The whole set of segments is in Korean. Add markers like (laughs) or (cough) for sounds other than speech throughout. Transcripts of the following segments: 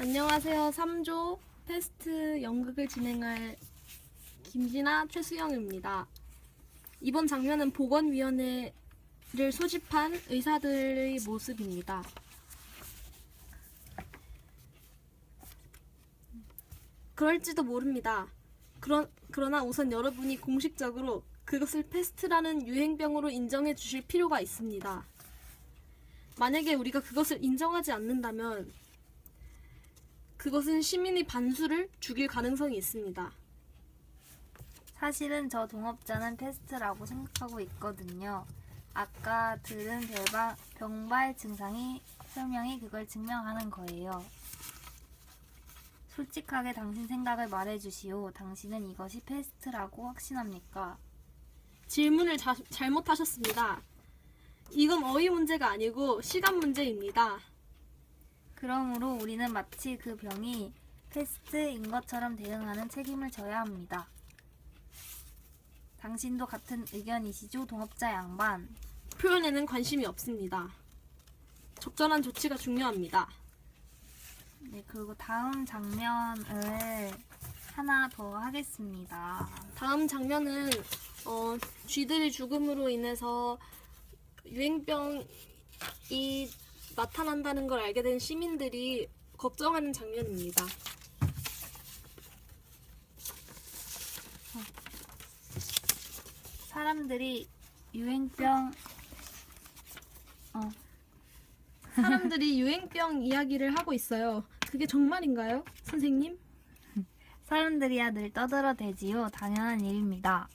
안녕하세요. 3조 패스트 연극을 진행할 김진아, 최수영입니다. 이번 장면은 보건위원회를 소집한 의사들의 모습입니다. 그럴지도 모릅니다. 그러, 그러나 우선 여러분이 공식적으로 그것을 패스트라는 유행병으로 인정해 주실 필요가 있습니다. 만약에 우리가 그것을 인정하지 않는다면 그것은 시민의 반수를 죽일 가능성이 있습니다. 사실은 저 동업자는 패스트라고 생각하고 있거든요. 아까 들은 별바, 병발 증상이 설명이 그걸 증명하는 거예요. 솔직하게 당신 생각을 말해주시오. 당신은 이것이 패스트라고 확신합니까? 질문을 자- 잘못하셨습니다. 이건 어휘 문제가 아니고 시간 문제입니다. 그러므로 우리는 마치 그 병이 패스트인 것처럼 대응하는 책임을 져야 합니다. 당신도 같은 의견이시죠, 동업자 양반? 표현에는 관심이 없습니다. 적절한 조치가 중요합니다. 네, 그리고 다음 장면을 하나 더 하겠습니다. 다음 장면은 어, 쥐들의 죽음으로 인해서 유행병이 나타난다는 걸 알게 된 시민들이 걱정하는 장면입니다. 사람들이 유행병 어, 사람들이 유행병 이야기를 하고 있어요. 그게 정말인가요, 선생님? 사람들이야 늘 떠들어대지요. 당연한 일입니다.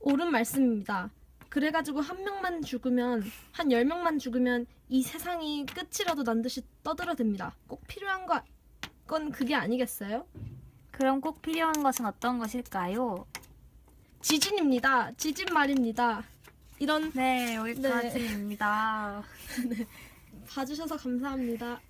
옳은 말씀입니다. 그래가지고 한 명만 죽으면 한 열 명만 죽으면 이 세상이 끝이라도 난 듯이 떠들어댑니다. 꼭 필요한 거, 건 그게 아니겠어요? 그럼 꼭 필요한 것은 어떤 것일까요? 지진입니다. 지진 말입니다. 이런 네, 여기까지입니다. (laughs) 봐주셔서 감사합니다.